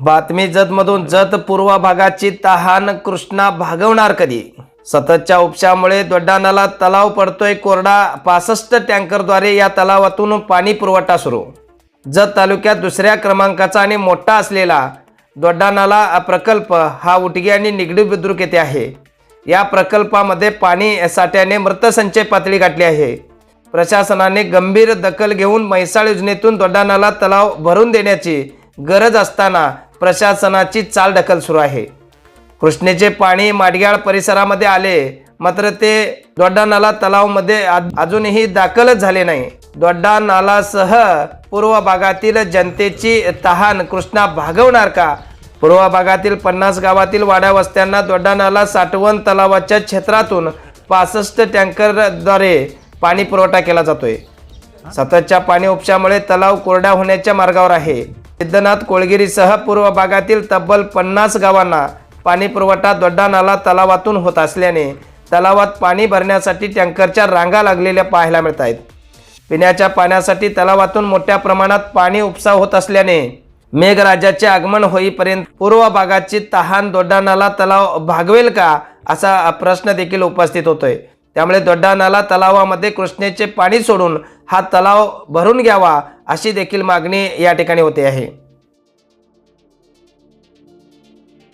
बातमी जतमधून जत पूर्व भागाची तहान कृष्णा भागवणार कधी? सततच्या उपशामुळे दोड्डानाला तलाव पडतोय कोरडा पासष्ट टँकरद्वारे या तलावातून पाणी पुरवठा सुरू. जत तालुक्यात दुसऱ्या क्रमांकाचा आणि मोठा असलेला दोड्डानाला प्रकल्प हा उटगी आणि निगडी बुद्रुक येथे आहे. या प्रकल्पामध्ये पाणी साठ्याने मृतसंचय पातळी गाठली आहे. प्रशासनाने गंभीर दखल घेऊन म्हैसाळ योजनेतून दोड्डानाला तलाव भरून देण्याची गरज असताना प्रशासनाची चालढकल सुरू आहे. कृष्णेचे पाणी माडग्याळ परिसरामध्ये आले मात्र ते दोड्डा नाला तलावमध्ये अजूनही दाखलच झाले नाही. दोड्डा नालासह पूर्व भागातील जनतेची तहान कृष्णा भागवणार का? पूर्व भागातील पन्नास गावातील वाड्या वस्त्यांना दोड्डा नाला साठवण तलावाच्या क्षेत्रातून पासष्ट टँकरद्वारे पाणी पुरवठा केला जातोय. सततच्या पाणी उपशामुळे तलाव कोरड्या होण्याच्या मार्गावर आहे. सिद्धनाथ कोळगिरीसह पूर्व भागातील तब्बल पन्नास गावांना पाणीपुरवठा दोड्डा नाला तलावातून होत असल्याने तलावात पाणी भरण्यासाठी टँकरच्या रांगा लागलेल्या पाहायला मिळत आहेत पिण्याच्या पाण्यासाठी तलावातून मोठ्या प्रमाणात पाणी उपसा होत असल्याने मेघराजाचे आगमन होईपर्यंत पूर्व भागाची तहान दोड्डा नाला तलाव भागवेल का असा प्रश्न देखील उपस्थित होतोय. त्यामुळे दोड्डा नाला तलावामध्ये कृष्णेचे पाणी सोडून हा तलाव भरून घ्यावा अशी देखील मागणी या ठिकाणी होते आहे.